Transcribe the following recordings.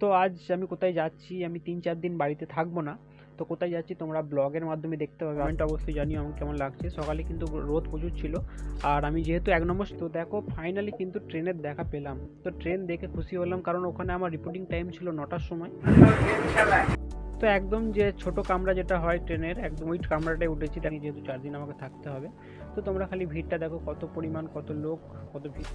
তো আজ আমি কোথায় যাচ্ছি? আমি তিন চার দিন বাড়িতে থাকব না। তো কোথায় যাচ্ছি? তোমরা ব্লগের মাধ্যমে দেখতে পাবে। কমেন্ট অবশ্যই জানিও আমার কেমন লাগছে। সকালে কিন্তু রোদ প্রচুর ছিল। আর আমি যেহেতু এক নম্বর তো দেখো ফাইনালি কিন্তু ট্রেনের দেখা পেলাম। তো ট্রেন দেখে খুশি হলাম কারণ ওখানে আমার রিপোর্টিং টাইম ছিল নটার সময়। তো একদম যে ছোট কামরা যেটা হয় ট্রেনের, একদম ওই কামরাটায় উঠেছি। তাই যেহেতু চার দিন আমাকে থাকতে হবে। তো তোমরা খালি ভিড়টা দেখো, কত পরিমাণ, কত লোক, কত ভিড়।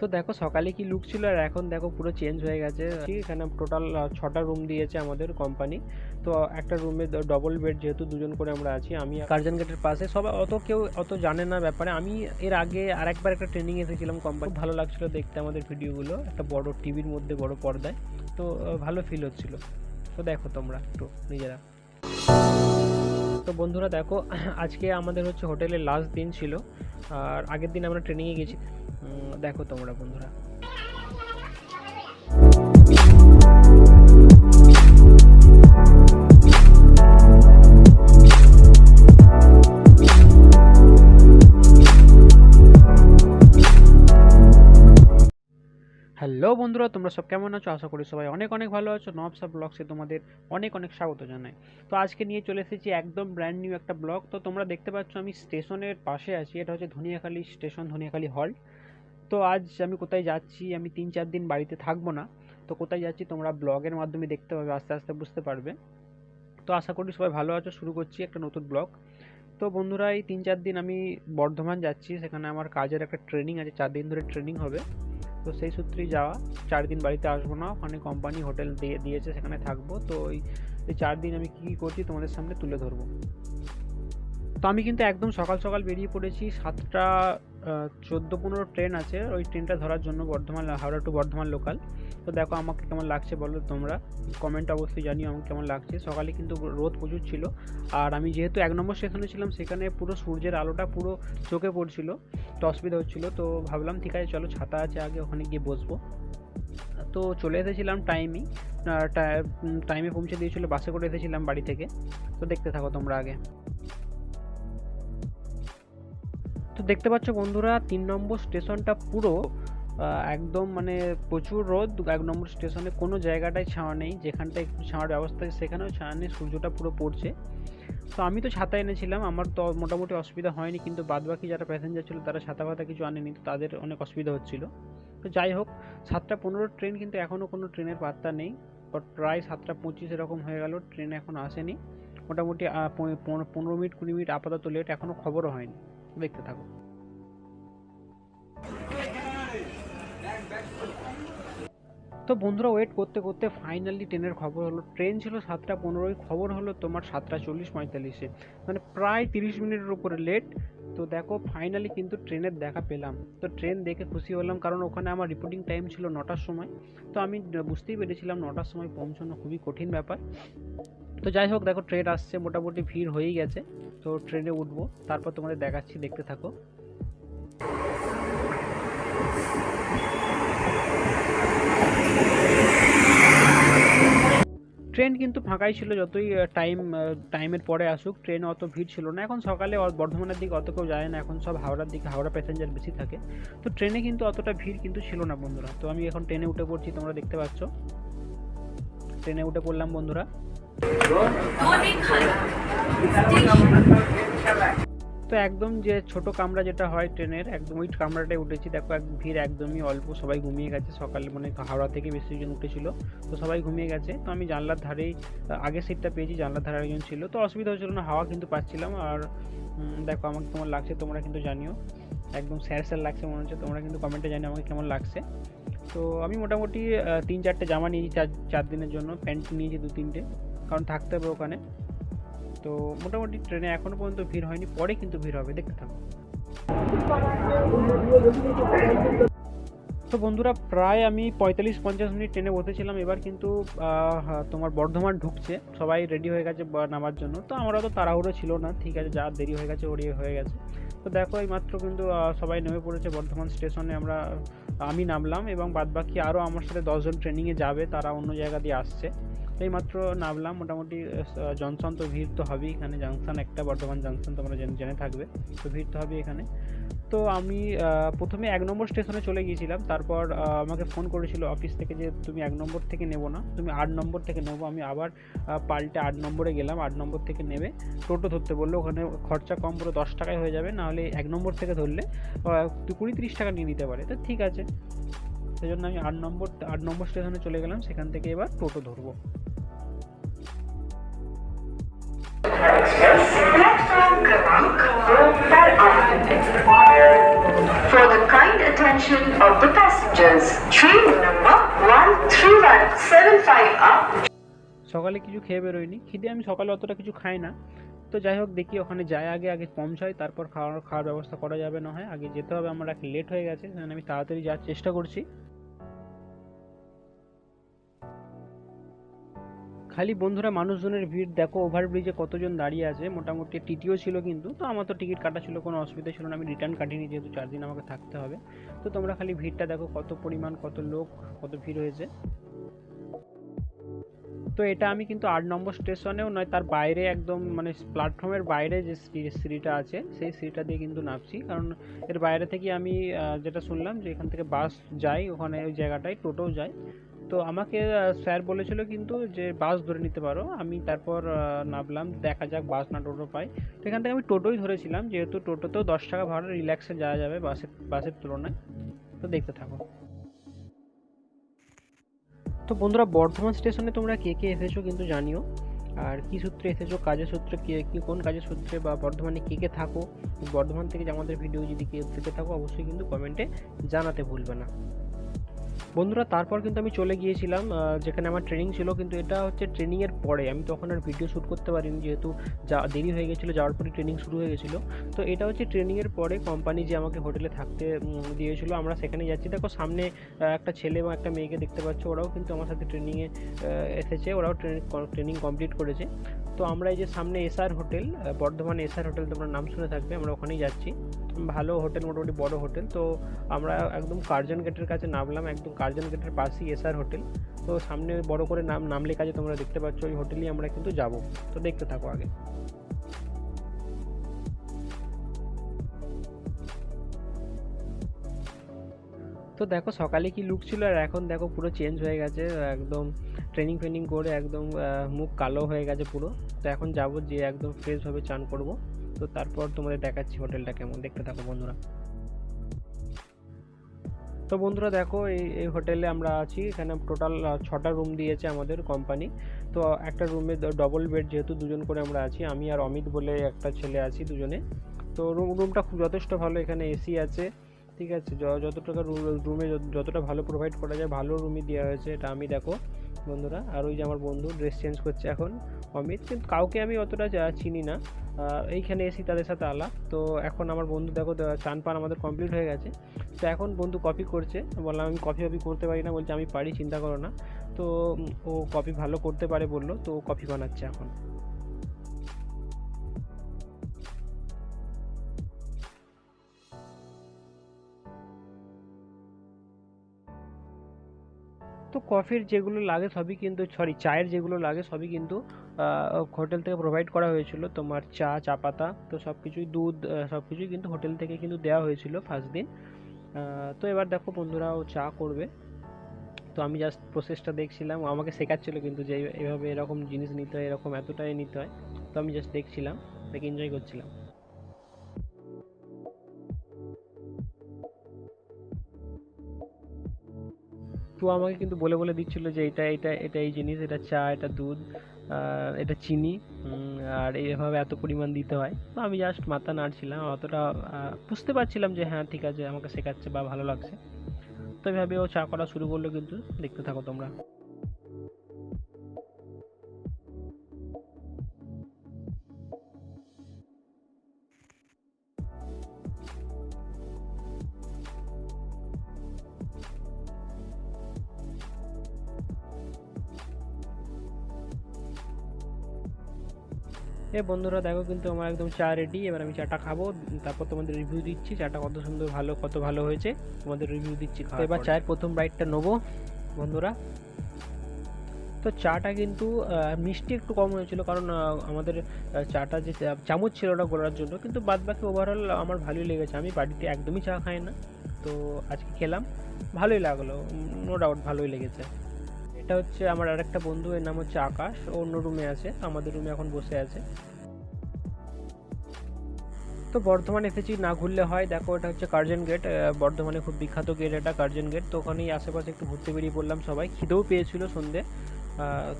তো দেখো সকালে কি লুক ছিল আর এখন দেখো পুরো চেঞ্জ হয়ে গেছে। ঠিক এখানে টোটাল ছটা রুম দিয়েছে আমাদের কোম্পানি তো একটা রুমে ডবল বেড যেহেতু দুজন করে আমরা আছি, আমি কার্জন গেটের পাশে। সবাই অত কেউ অত জানে না ব্যাপারে। আমি এর আগে আর একবার একটা ট্রেনিং এসেছিলাম কোম্পানি ভালো লাগছিল দেখতে আমাদের ভিডিওগুলো একটা বড় টিভির মধ্যে, বড় পর্দায়। তো ভালো ফিল হচ্ছিল। তো দেখো তোমরা একটু নিজেরা। তো বন্ধুরা দেখো, আজকে আমাদের হচ্ছে হোটেলের লাস্ট দিন ছিল। আর আগের দিন আমরা ট্রেনিংয়ে গেছি। দেখো তোমরা বন্ধুরা। হ্যালো বন্ধুরা, তোমরা সব কেমন আছো? আশা করি সবাই অনেক অনেক ভালো আছো। নবসা ব্লগসে তোমাদের অনেক অনেক স্বাগত জানাই। তো আজকে নিয়ে চলে এসেছি একদম ব্র্যান্ড নিউ একটা ব্লগ। তো তোমরা দেখতে পাচ্ছ আমি স্টেশনের পাশে আছি। এটা হচ্ছে ধনিয়াখালী স্টেশন, ধনিয়াখালী হল তো আজ আমি কোথায় যাচ্ছি? আমি তিন চার দিন বাড়িতে থাকব না। তো কোথায় যাচ্ছি তোমরা ব্লগের মাধ্যমে দেখতে পাবে, আস্তে আস্তে বুঝতে পারবে। তো আশা করি সবাই ভালো আছো, শুরু করছি একটা নতুন ব্লগ তো বন্ধুরা, এই তিন চার দিন আমি বর্ধমান যাচ্ছি। সেখানে আমার কাজের একটা ট্রেনিং আছে, চার দিন ধরে ট্রেনিং হবে। তো সেই সূত্রেই যাওয়া, চার দিন বাড়িতে আসব না। ওখানে কোম্পানি হোটেল দিয়ে, দিয়েছে, সেখানে থাকব। তো ওই চার দিন আমি কী কী করছি তোমাদের সামনে তুলে ধরবো। তো আমি কিন্তু একদম সকাল সকাল বেরিয়ে পড়েছি। সাতটা চোদ্দ পনেরো ট্রেন আছে। ওই ট্রেনটা ধরার জন্য বর্ধমান, হাওড়া টু বর্ধমান লোকাল তো দেখো আমাকে কেমন লাগছে বলো তোমরা। কমেন্ট অবশ্যই জানিও আমাকে কেমন লাগছে। সকালে কিন্তু রোদ প্রচুর ছিল। আর আমি যেহেতু এক নম্বর স্টেশনে ছিলাম, সেখানে পুরো সূর্যের আলোটা পুরো চোখে পড়ছিল। তো অসুবিধা হচ্ছিল। তো ভাবলাম ঠিক আছে, চলো ছাতা আছে আগে, ওখানে গিয়ে বসবো। তো চলে এসেছিলাম টাইমই টাইমে পৌঁছে দিয়েছিল বাসে করে এসেছিলাম বাড়ি থেকে। তো দেখতে থাকো তোমরা আগে। তো দেখতে পাচ্ছ বন্ধুরা, তিন নম্বর স্টেশনটা পুরো একদম মানে প্রচুর রোদ, এক নম্বর স্টেশনে কোনো জায়গাটায় ছাওয়া নেই, যেখানটায় একটু ছাওয়ার ব্যবস্থা সেখানেও ছায়া নেই, সূর্যটা পুরো পড়ছে। তো আমি তো ছাতা এনেছিলাম, আমার তো মোটামুটি অসুবিধা হয়নি, কিন্তু বাদবাকি যারা প্যাসেঞ্জার ছিল তারা ছাতা ফাতা কিছু আনেনি, তো তাদের অনেক অসুবিধা হচ্ছিল। তো যাই হোক, সাতটা পনেরো ট্রেন কিন্তু এখনও কোনো ট্রেনের পাত্তা নেই বাট প্রায় সাতটা পঁচিশ এরকম হয়ে গেল, ট্রেন এখনও আসেনি। মোটামুটি পনেরো মিনিট কুড়ি মিনিট আপাতত লেট এখনও খবরও হয়নি। দেখতে থাকো। তো বন্ধুরা ওয়েট করতে করতে ফাইনালি ট্রেনের খবর হলো। ট্রেন ছিল সাতটা পনেরোই, খবর হলো তোমার সাতটা চল্লিশ পঁয়তাল্লিশে। মানে প্রায় তিরিশ মিনিটের উপরে লেট তো দেখো ফাইনালি কিন্তু ট্রেনের দেখা পেলাম। তো ট্রেন দেখে খুশি হলাম কারণ ওখানে আমার রিপোর্টিং টাইম ছিল নটার সময়। তো আমি বুঝতেই পেরেছিলাম নটার সময় পৌঁছানো খুবই কঠিন ব্যাপার। তো যাই হোক, দেখো ট্রেন আসছে, মোটামুটি ভিড় হয়েই গেছে। তো ট্রেনে উঠবো, তারপর তোমাদের দেখাচ্ছি, দেখতে থাকো। ট্রেন কিন্তু ফাঁকাই ছিল যতই টাইম টাইমের পরে আসুক, ট্রেন অত ভিড় ছিল না। এখন সকালে বর্ধমানের দিকে অত কেউ যায় না, এখন সব হাওড়ার দিকে, হাওড়া প্যাসেঞ্জার বেশি থাকে। তো ট্রেনে কিন্তু অতটা ভিড় কিন্তু ছিল না, বন্ধুরা। তো আমি এখন ট্রেনে উঠে পড়ছি, তোমরা দেখতে পাচ্ছ। ট্রেনে উঠে পড়লাম, বন্ধুরা। তো একদম যে ছোট কামরা যেটা হয় ট্রেনের, একদম ওই কামরাটায় উঠেছি। দেখো, এক ভিড় একদমই অল্প, সবাই ঘুমিয়ে গেছে। সকালে মানে হাওড়া থেকে বেশি জন উঠেছিল, তো সবাই ঘুমিয়ে গেছে। তো আমি জানলার ধারেই, আগের সিটটা পেয়েছি, জানলার ধারে একজন ছিল। তো অসুবিধা হচ্ছিল না, হাওয়া কিন্তু পাচ্ছিলাম। আর দেখো, আমাকে তোমার লাগছে তোমরা কিন্তু জানিও। একদম স্যার স্যার লাগছে মনে হচ্ছে, তোমরা কিন্তু কমেন্টে জানিও আমাকে কেমন লাগছে। তো আমি মোটামুটি তিন চারটে জামা নিয়েছি চার চার দিনের জন্য, প্যান্ট নিয়েছি দু তিনটে, কারণ থাকতে হবে ওখানে। তো মোটামুটি ট্রেনে এখনও পর্যন্ত ভিড় হয়নি, পরে কিন্তু ভিড় হবে, দেখতে থাকো। তো বন্ধুরা, প্রায় আমি পঁয়তাল্লিশ পঞ্চাশ মিনিট ট্রেনে বসেছিলাম, এবার কিন্তু তোমার বর্ধমান ঢুকছে, সবাই রেডি হয়ে গেছে নামার জন্য। তো আমরা তো তাড়াহুড়ো ছিল না, ঠিক আছে, যা দেরি হয়ে গেছে, ওরই হয়ে গেছে। তো দেখো এই মাত্র কিন্তু সবাই নেমে পড়েছে বর্ধমান স্টেশনে, আমরা, আমি নামলাম এবং বাদবাকি আরও আমার সাথে দশজন ট্রেনিংয়ে যাবে, তারা অন্য জায়গা দিয়ে আসছে। এই মাত্র নামলাম। মোটামুটি জনসন তো ভিড় তো হবেই এখানে। জাংশন একটা, বর্ধমান জাংশন তোমরা জেনে জেনে থাকবে। তো ভিড় তো হবে এখানে। তো আমি প্রথমে এক নম্বর স্টেশনে চলে গিয়েছিলাম। তারপর আমাকে ফোন করেছিল অফিস থেকে যে, তুমি এক নম্বর থেকে নেব না। তুমি আট নম্বর থেকে নেব। আমি আবার পাল্টে আট নম্বরে গেলাম। আট নম্বর থেকে নেবে টোটো ধরতে বলল, ওখানে খরচা কম পুরো দশ টাকায় হয়ে যাবে। নাহলে এক নম্বর থেকে ধরলে কুড়ি তিরিশ টাকা নিয়ে নিতে পারে। তো ঠিক আছে। সেই জন্য আমি আট নম্বর আট নম্বর স্টেশনে চলে গেলাম। সেখান থেকে এবার টোটো ধরবো। For the kind attention of the passengers, train number 13175 up. সকালে কিছু খেয়ে বেরোয়নি। খিদে আমি সকালে অতটা কিছু খাই না। তো যাই হোক দেখি ওখানে যাই আগে আগে পৌঁছাই তারপর খাওয়ার খাওয়ার ব্যবস্থা করা যাবে না হয়। আগে যেতে হবে আমার এক লেট হয়ে গেছে আমি তাড়াতাড়ি যাওয়ার চেষ্টা করছি। খালি বন্ধুরা মানুষজনের ভিড়, দেখো ওভারব্রিজে কতজন দাঁড়িয়ে আছে, মোটামুটি টিটিও ছিল কিন্তু, তো আমার তো টিকিট কাটা ছিল, কোনো অসুবিধা ছিল না, আমি রিটার্ন কাটিনি যেহেতু চার দিন আমাকে থাকতে হবে। তো তোমরা খালি ভিড়টা দেখো, কত পরিমাণ, কত লোক, কত ভিড় হয়েছে। তো এটা আমি কিন্তু আট নম্বর স্টেশনেও নয়, তার বাইরে একদম মানে প্ল্যাটফর্মের বাইরে যে সিঁড়ি- সিঁড়িটা আছে, সেই সিঁড়িটা দিয়ে কিন্তু নামছি। কারণ এর বাইরে থেকে আমি যেটা শুনলাম যে এখান থেকে বাস যায়, ওখানে ওই জায়গাটায় টোটোও যায়। তো আমাকে স্যার বলেছিল কিন্তু যে বাস ধরে নিতে পারো। আমি তারপর নামলাম দেখা যাক বাস না টোটো পাই। তো এখান থেকে আমি টোটোই ধরেছিলাম, যেহেতু টোটোতেও দশ টাকা ভাড়া রিল্যাক্সে যাওয়া যাবে বাসের বাসের তুলনায়। তো দেখতে থাকো। তো বন্ধুরা, বর্ধমান স্টেশনে তোমরা কে কে এসেছ কিন্তু জানিও। আর কি সূত্রে এসেছ, কাজের সূত্রে কে, কি, কোন কাজের সূত্রে, বা বর্ধমানে কে কে থাকো। বর্ধমান থেকে যে আমাদের ভিডিও যদি কেউ দেখে থাকো, অবশ্যই কিন্তু কমেন্টে জানাতে ভুলবে না। বন্ধুরা, তারপর কিন্তু আমি চলে গিয়েছিলাম যেখানে আমার ট্রেনিং ছিল, কিন্তু এটা হচ্ছে ট্রেনিংয়ের পরে। আমি তখন আর ভিডিও শ্যুট করতে পারিনি, যেহেতু যা দেরি হয়ে গেছিল, যাওয়ার পরে ট্রেনিং শুরু হয়ে গেছিল। তো এটা হচ্ছে ট্রেনিংয়ের পরে কোম্পানি যে আমাকে হোটেলে থাকতে দিয়েছিল, আমরা সেখানে যাচ্ছি। দেখো, সামনে একটা ছেলে এবং একটা মেয়েকে দেখতে পাচ্ছ, ওরাও কিন্তু আমার সাথে ট্রেনিংয়ে এসেছে, ওরাও ট্রেনিং কমপ্লিট করেছে। তো আমরা এই যে সামনে SR hotel Bardhaman SR hotel তোমরা নাম শুনে থাকবে, আমরা ওখানেই যাচ্ছি। ভালো হোটেল, মোটামুটি বড় হোটেল। তো আমরা একদম কার্জন গেটের কাছে নামলাম, একদম কার্জন গেটের পাশেই এসআর হোটেল। তো সামনে বড় করে নাম নাম লেখা আছে তোমরা দেখতে পাচ্ছ, ওই হোটেলেই আমরা কিন্তু যাব। তো দেখতে থাকো আগে। তো দেখো সকালে কি লুক ছিল, আর এখন দেখো পুরো চেঞ্জ হয়ে গেছে, একদম ট্রেনিং ফ্রেনিং করে একদম মুখ কালো হয়ে গেছে পুরো। তো এখন যাব যে একদম ফ্রেশভাবে চান করব। তো তারপর তোমাদের দেখাচ্ছি হোটেলটা কেমন, দেখতে থাকো বন্ধুরা। তো বন্ধুরা দেখো, এই এই হোটেলে আমরা আছি, এখানে টোটাল ছটা রুম দিয়েছে আমাদের কোম্পানি তো একটা রুমে ডবল বেড যেহেতু দুজন করে আমরা আছি, আমি আর অমিত বলে একটা ছেলে আছি দুজনে। তো রুম, রুমটা খুব যথেষ্ট ভালো, এখানে এসি আছে, ঠিক আছে? য- যত টাকা রুমে যতটা ভালো প্রোভাইড করা যায়, ভালো রুমই দেওয়া হয়েছে, এটা আমি দেখো। বন্ধুরা। আর ওই যে আমার বন্ধু ড্রেস চেঞ্জ করছে এখন অমিত। কিন্তু কাউকে আমি অতটা যা- চিনি না। এইখানে এসি তাদের সাথে আলাপ। তো এখন আমার বন্ধু, দেখো চান পান আমাদের কমপ্লিট হয়ে গেছে। তো এখন বন্ধু কপি করছে। বললাম, আমি কপি কপি করতে পারি না। বলছে, আমি পারি, চিন্তা করো না। তো ও কপি ভালো করতে পারে বলল। তো ও কপি বানাচ্ছে এখন। কফির যেগুলো লাগে সবই কিন্তু সরি চায়ের যেগুলো লাগে সবই কিন্তু হোটেল থেকে প্রোভাইড করা হয়েছিল। তোমার চা চা পাতা, তো সব কিছুই দুধ সব কিছুই কিন্তু হোটেল থেকে কিন্তু দেওয়া হয়েছিল ফার্স্ট দিন। তো এবার দেখো বন্ধুরা ও চা করবে। তো আমি জাস্ট প্রসেসটা দেখছিলাম। আমাকে শেখাচ্ছিল কিন্তু যে এইভাবে এরকম জিনিস নিতে হয়, এরকম এতটাই নিতে হয়। তো আমি জাস্ট দেখছিলাম, দেখে এনজয় করছিলাম। তো আমাকে কিন্তু বলে বলে দিচ্ছিল যে এটা এটা এটা এই জিনিস, এটা চা, এটা দুধ এটা চিনি আর এইভাবে এত পরিমাণ দিতে হয়। তো আমি জাস্ট মাথা নাড়ছিলাম অতটা বুঝতে পারছিলাম যে হ্যাঁ ঠিক আছে, আমাকে শেখাচ্ছে বা ভালো লাগছে। তো এভাবে ও চা করা শুরু করল কিন্তু। দেখতে থাকো তোমরা। এ বন্ধুরা দেখো কিন্তু আমার একদম চা রেডি এবার আমি চাটা খাব তারপর তোমাদের রিভিউ দিচ্ছি চাটা কত সুন্দর ভালো কত ভালো হয়েছে তোমাদের রিভিউ দিচ্ছি। তো এবার চায়ের প্রথম বাইটটা নেব বন্ধুরা। তো তো চাটা কিন্তু মিষ্টি একটু কম হয়েছিল কারণ আমাদের চাটা যে চামচ ছিল ওটা গোলার জন্য কিন্তু বাদ বাকি ওভারঅল আমার ভালোই লেগেছে। আমি বাড়িতে একদমই চা খাই না তো আজকে খেলাম ভালোই লাগল নো ডাউট ভালোই লেগেছে। এটা হচ্ছে আমার আরেকটা বন্ধু, এর নাম হচ্ছে আকাশ। ও অন্য রুমে আছে, আমাদের রুমে এখন বসে আছে। তো বর্ধমানে এসেছি, না ঘুরলে হয়। দেখো, এটা হচ্ছে কার্জন গেট বর্ধমানে খুব বিখ্যাত গেট এটা কার্জন গেট তো ওখানেই আশেপাশে একটু ঘুরতে বেরিয়ে পড়লাম সবাই। খিদেও পেয়েছিল সন্ধে।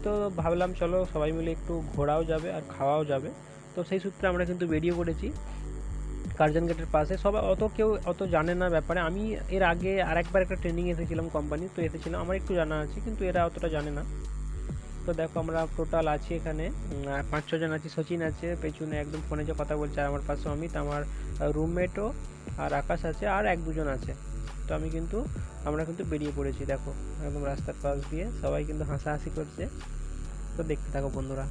তো ভাবলাম, চলো সবাই মিলে একটু ঘোরাও যাবে আর খাওয়াও যাবে। তো সেই সূত্রে আমরা কিন্তু বেরিয়ে পড়েছি। কার্জন গেটের পাশে। সবাই অত কেউ অত জানে না ব্যাপারে। আমি এর আগে আর একবার একটা ট্রেনিং এসেছিলাম কোম্পানি তো এসেছিলাম। আমার একটু জানা আছে, কিন্তু এরা অতটা জানে না। তো দেখো, আমরা টোটাল আছি এখানে। পাঁচ ছজন আছি, সচিন আছে, পেছনে একদম ফোনে যে কথা বলছে আমার পাশে অমিত, আমার রুমমেটও আর আকাশ আছে, আর এক দুজন আছে। তো আমি কিন্তু, আমরা কিন্তু বেরিয়ে পড়েছি, দেখো। একদম রাস্তার পাশ দিয়ে সবাই কিন্তু হাসাহাসি করছে। তো দেখতে থাকো বন্ধুরা।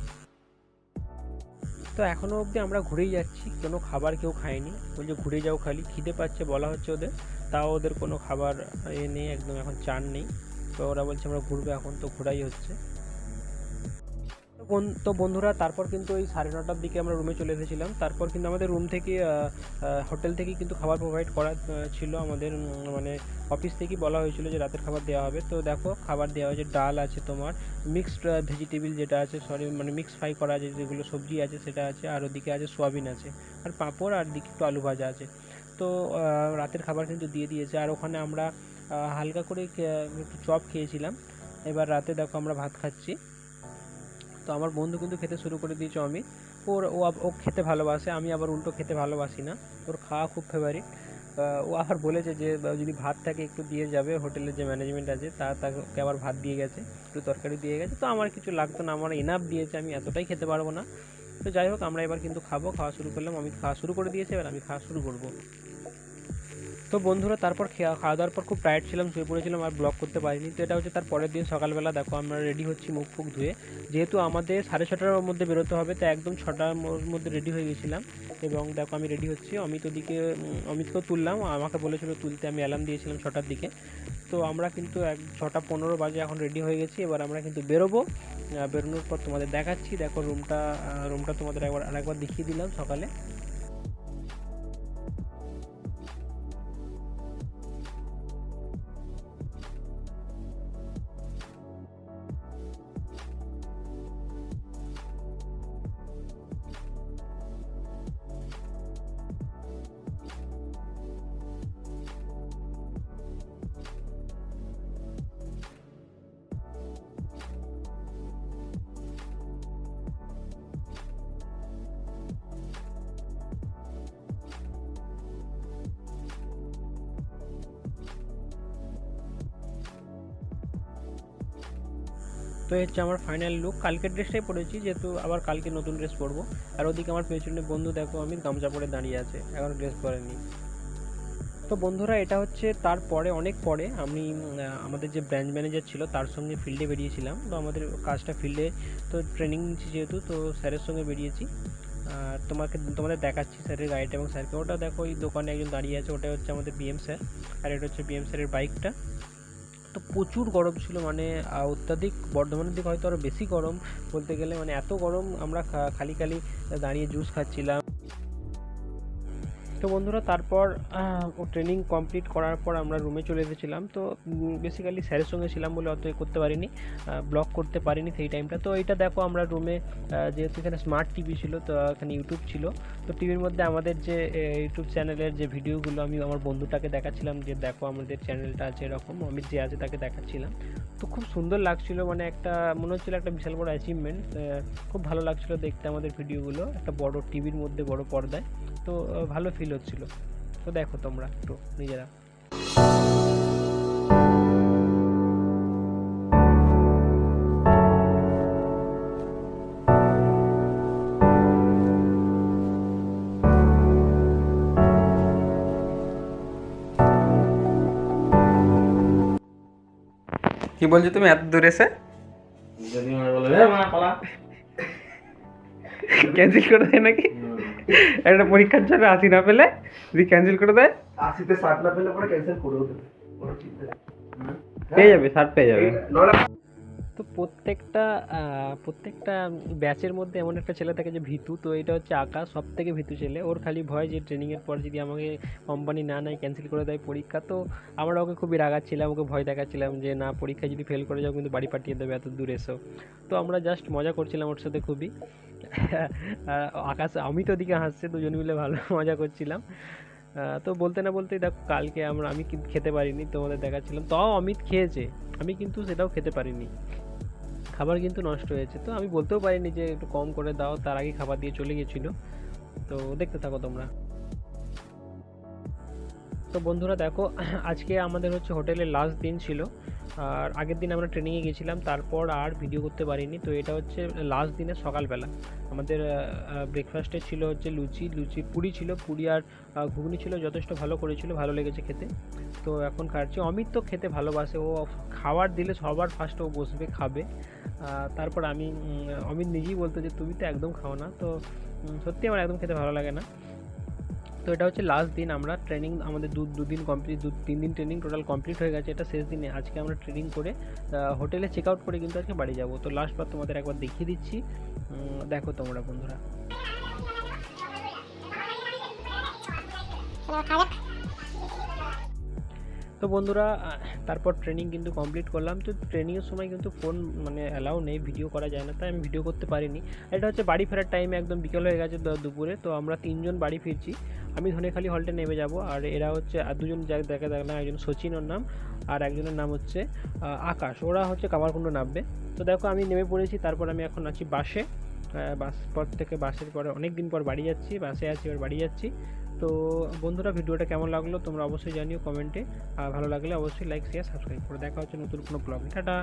তো এখনও অবধি আমরা ঘুরেই যাচ্ছি। কোনো খাবার কেউ খায়নি। বলছে ঘুরে যাও খালি। খিদে পাচ্ছে বলা হচ্ছে ওদের। তাও ওদের কোনো খাবার এ নেই, একদম এখন চান নেই। তো ওরা বলছে আমরা ঘুরবো এখন, তো ঘোরাই হচ্ছে। তো বন্ধুরা, তারপর কিন্তু ওই সাড়ে নটার দিকে আমরা রুমে চলে এসেছিলাম। তারপর কিন্তু আমাদের রুম থেকে হোটেল থেকে কিন্তু খাবার প্রোভাইড করা ছিল আমাদের মানে অফিস থেকেই বলা হয়েছিল যে রাতের খাবার দেওয়া হবে। তো দেখো, খাবার দেওয়া হয়েছে, ডাল আছে তোমার মিক্সড ভেজিটেবিল যেটা আছে সরি মানে মিক্স ফ্রাই করা আছে, যেগুলো সবজি আছে, সেটা আছে, আর ওদিকে আছে সোয়াবিন আছে, আর পাঁপড়, আর দিকে একটু আলু ভাজা আছে। তো রাতের খাবার কিন্তু দিয়ে দিয়েছে, আর ওখানে আমরা হালকা করে একটু চপ খেয়েছিলাম। এবার রাতে দেখো আমরা ভাত খাচ্ছি। তো আমার বন্ধু কিন্তু খেতে শুরু করে দিয়েছে অমিত ওর, ও ও খেতে ভালোবাসে, আমি আবার উল্টো খেতে ভালোবাসি না। ওর খাওয়া খুব ফেভারিট ও আবার বলেছে যে যদি ভাত থাকে একটু দিয়ে যাবে, হোটেলের যে ম্যানেজমেন্ট আছে, তা, তাকে আবার ভাত দিয়ে গেছে, একটু তরকারি দিয়ে গেছে। তো আমার কিছু লাগতো না, আমার এনাফ দিয়েছে, আমি এতটাই খেতে পারব না। তো যাই হোক, আমরা এবার কিন্তু খাব, খাওয়া শুরু করলাম আমি খাওয়া শুরু করে দিয়েছি, এবার আমি খাওয়া শুরু করব। তো বন্ধুরা, তারপর খাওয়া দাওয়ার পর খুব টায়ার্ড ছিলাম, শুয়ে পড়েছিলাম আর ব্লগ করতে পারিনি। তো এটা হচ্ছে তার পরের দিন সকালবেলা, দেখো আমরা রেডি হচ্ছি মুখ ফুক ধুয়ে। যেহেতু আমাদের সাড়ে ছটার মধ্যে বেরোতে হবে তো একদম ছটার মধ্যে রেডি হয়ে গেছিলাম। এবং দেখো আমি রেডি হচ্ছি, অমিত ওদিকে অমিতকেও তুললাম, আমাকে বলেছিল তুলতে, আমি অ্যালার্ম দিয়েছিলাম ছটার দিকে। তো আমরা কিন্তু এক, ছটা পনেরো বাজে এখন রেডি হয়ে গেছি, এবার আমরা কিন্তু বেরোবো। বেরোনোর পর তোমাদের দেখাচ্ছি, দেখো রুমটা রুমটা তোমাদের একবার, আরেকবার দেখিয়ে দিলাম সকালে। হচ্ছে আমার ফাইনাল লুক কালকের ড্রেসটাই পরেছি, যেহেতু আবার কালকে নতুন ড্রেস পরবো। আর ওদিকে আমার পেছনে বন্ধু, দেখো, আমি গামছা পরে দাঁড়িয়ে আছে, এখন ড্রেস পরেনি। তো বন্ধুরা, এটা হচ্ছে তারপরে অনেক পরে আমি আমাদের যে ব্রাঞ্চ ম্যানেজার ছিল, তার সঙ্গে ফিল্ডে বেরিয়েছিলাম। তো আমাদের কাজটা ফিল্ডে তো ট্রেনিং নিচ্ছি যেহেতু, তো স্যারের সঙ্গে বেরিয়েছি। আর তোমাকে, তোমাদের দেখাচ্ছি স্যারের গাড়িটা এবং স্যারকে। ওটা দেখো, ওই দোকানে একজন দাঁড়িয়ে আছে ওটা হচ্ছে আমাদের বিএম স্যার আর এটা হচ্ছে বিএম স্যারের বাইকটা তো প্রচুর গরম ছিল মানে অত্যাধিক বর্ধমানের দিকে হয়তো আরও বেশি গরম বলতে গেলে মানে এত গরম আমরা খালি খালি দাঁড়িয়ে জুস খাচ্ছিলাম। তো বন্ধুরা, তারপর ও ট্রেনিং কমপ্লিট করার পর আমরা রুমে চলে এসেছিলাম। তো বেসিক্যালি স্যারের সঙ্গে ছিলাম বলে অত করতে পারিনি ব্লগ করতে পারিনি সেই টাইমটা তো এইটা দেখো, আমরা রুমে যেহেতু এখানে স্মার্ট টিভি ছিল, তো এখানে ইউটিউব ছিল। তো টিভির মধ্যে আমাদের যে ইউটিউব চ্যানেলের যে ভিডিওগুলো আমি আমার বন্ধুটাকে দেখাচ্ছিলাম যে, দেখো আমাদের চ্যানেলটা আছে এরকম, আমি যে আছে তাকে দেখাচ্ছিলাম। তো খুব সুন্দর লাগছিল মানে একটা, মনে হচ্ছিল একটা বিশাল বড় অ্যাচিভমেন্ট খুব ভালো লাগছিল দেখতে আমাদের ভিডিওগুলো একটা বড় টিভির মধ্যে, বড় পর্দায়। তো, ভালো ফিল হচ্ছিল। তো দেখো তোমরা একটু নিজেরা। কি বলছো তুমি? এত দূর এসে? ক্যান্সেল করে দেয় নাকি? একটা পরীক্ষার জন্য আসি না পেলে যদি ক্যান্সেল করে দেয়। আশিতে ষাট না পেলে পরে ক্যান্সেল করে দেবে? পেয়ে যাবে ষাট পেয়ে যাবে। তো প্রত্যেকটা প্রত্যেকটা ব্যাচের মধ্যে এমন একটা ছেলে থাকে যে ভীতু, তো এটা হচ্ছে আকাশ সব থেকে ভীতু ছেলে। ওর খালি ভয় যে ট্রেনিংয়ের পর যদি আমাকে কোম্পানি না নেয় ক্যান্সেল করে দেয় পরীক্ষা, তো আমরা ওকে খুবই রাগাচ্ছিলাম, ওকে ভয় দেখাচ্ছিলাম যে না, পরীক্ষায় যদি ফেল করে যাও কিন্তু বাড়ি পাঠিয়ে দেবে, এত দূর এসো। তো আমরা জাস্ট মজা করছিলাম ওর সাথে খুবই। আকাশ, আমি তো ওদিকে হাসছে, দুজন মিলে ভালো মজা করছিলাম। তো বলতে না বলতেই দেখো, কালকে আমরা, আমি খেতে পারিনি, তোমাদের দেখাচ্ছিলাম। তাও অমিত খেয়েছে, আমি কিন্তু সেটাও খেতে পারিনি। খাবার কিন্তু নষ্ট হয়েছে। তো আমি বলতেও পারিনি যে একটু কম করে দাও, তার আগে খাবার দিয়ে চলে গেছিল। তো দেখতে থাকো তোমরা। তো বন্ধুরা দেখো, আজকে আমাদের হচ্ছে হোটেলের লাস্ট দিন ছিল। আর আগের দিন আমরা ট্রেনিংয়ে গেছিলাম, তারপর আর ভিডিও করতে পারিনি। তো এটা হচ্ছে লাস্ট দিনের সকালবেলা। আমাদের ব্রেকফাস্টে ছিল হচ্ছে লুচি লুচি পুরি ছিল। পুরি আর ঘুগনি ছিল, যথেষ্ট ভালো করেছিল, ভালো লেগেছে খেতে। তো এখন খাচ্ছি। অমিত তো খেতে ভালোবাসে, ও খাবার দিলে সবার ফার্স্ট ও বসবে, খাবে। তারপর আমি অমিত নিজেই বলতো যে, তুমি তো একদম খাও না। তো সত্যি আমার একদম খেতে ভালো লাগে না। তো এটা হচ্ছে লাস্ট দিন আমরা ট্রেনিং আমাদের দু, দুদিন কমপ্লিট দু, তিন দিন ট্রেনিং টোটাল কমপ্লিট হয়ে গেছে। এটা শেষ দিনে আজকে আমরা ট্রেনিং করে হোটেলে চেক আউট করে কিন্তু আজকে বাড়ি যাব। তো লাস্ট বার তোমাদের একবার দেখিয়ে দিচ্ছি। দেখো তোমরা বন্ধুরা। তো বন্ধুরা তারপর ট্রেনিং কিন্তু কমপ্লিট করলাম। তো ট্রেনিংয়ের সময় কিন্তু ফোন মানে অ্যালাউ নেই ভিডিও করা যায় না, তাই আমি ভিডিও করতে পারিনি। এটা হচ্ছে বাড়ি ফেরার টাইমে একদম বিকেল হয়ে গেছে দুপুরে, তো আমরা তিনজন বাড়ি ফিরছি। আমি ধনেখালি হলটে নেমে যাব, আর এরা হচ্ছে, আর দুজন যা দেখা দেখলাম একজন সচিন ওর নাম, আর একজনের নাম হচ্ছে আকাশ। ওরা হচ্ছে কামারকুণ্ড নামবে। তো দেখো, আমি নেমে পড়েছি, তারপর আমি এখন আছি বাসে। বাস পর থেকে, বাসের পরে অনেক দিন পর বাড়ি যাচ্ছি, বাসে আছি, এবার বাড়ি যাচ্ছি। তো বন্ধুরা, ভিডিওটা কেমন লাগল তোমরা অবশ্যই জানিও কমেন্টে। আর ভালো লাগলে অবশ্যই লাইক শেয়ার সাবস্ক্রাইব করে। দেখা হচ্ছে নতুন কোনো ব্লগ টাটা!